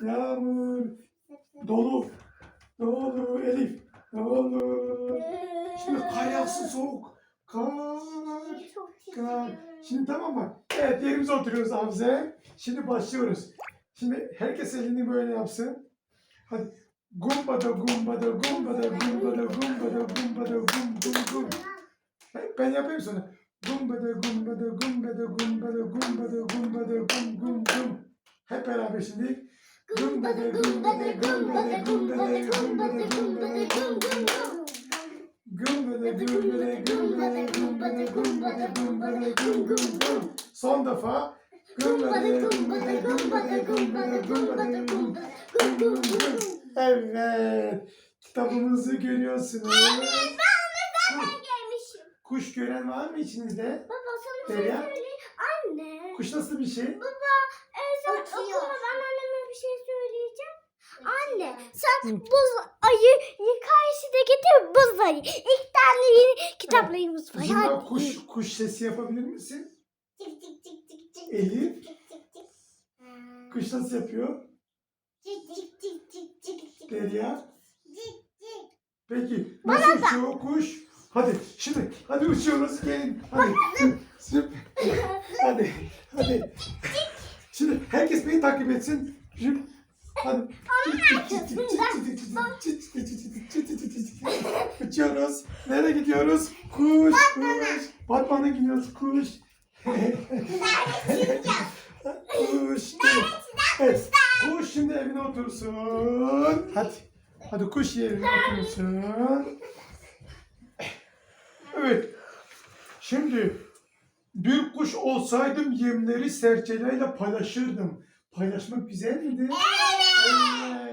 Yağmur. Dolu. Dolu Elif. Dolu. Şimdi kar yağsın soğuk. Kar. Kar. Şimdi tamam mı? Evet yerimize oturuyoruz Hamze. Şimdi başlıyoruz. Şimdi herkes elini böyle yapsın. Hadi. Gumba da gumba da gumba da gumba da gumba da gumba da gum gum gum. Ben yapayım sonra. Gumba da gumba da gumba da gumba da gumba da gumba da gum gum gum. Hep beraber şimdi. Gum gum gum. Gum gum gum. Son defa. Gum gum gum gum. Evet. Kitabımızı görüyorsunuz. Gelmişim. Kuş gören var mı içinizde? Baba sana Derya? şey söyleyeyim. Anne. Kuş nasıl bir şey? Ee, sen Uçuyor. okuma ben anneme bir şey söyleyeceğim. Anne sen buz ayı karşıda getir buz ayı. İlk tane yeni kitaplarımız var. Hadi. kuş, kuş sesi yapabilir misin? Cik cik cik cik cik. Elif Cik cik cik. kuş nasıl yapıyor? Cik cik cik cik cik cik. Derya. Cik cik. Peki nasıl uçuyor kuş? Hadi şimdi hadi uçuyoruz gelin. Hadi. Zıp. hadi. Hadi. Şimdi herkes beni takip etsin. Zıp. Hadi. Uçuyoruz. Nereye gidiyoruz? Kuş, kuş. Batman'a gidiyoruz. Kuş. kuş. Evet. Kuş şimdi evine otursun. Hadi. Hadi kuş yerine otursun. Evet. Şimdi bir kuş olsaydım yemleri serçelerle paylaşırdım. Paylaşmak güzel miydi? Ai.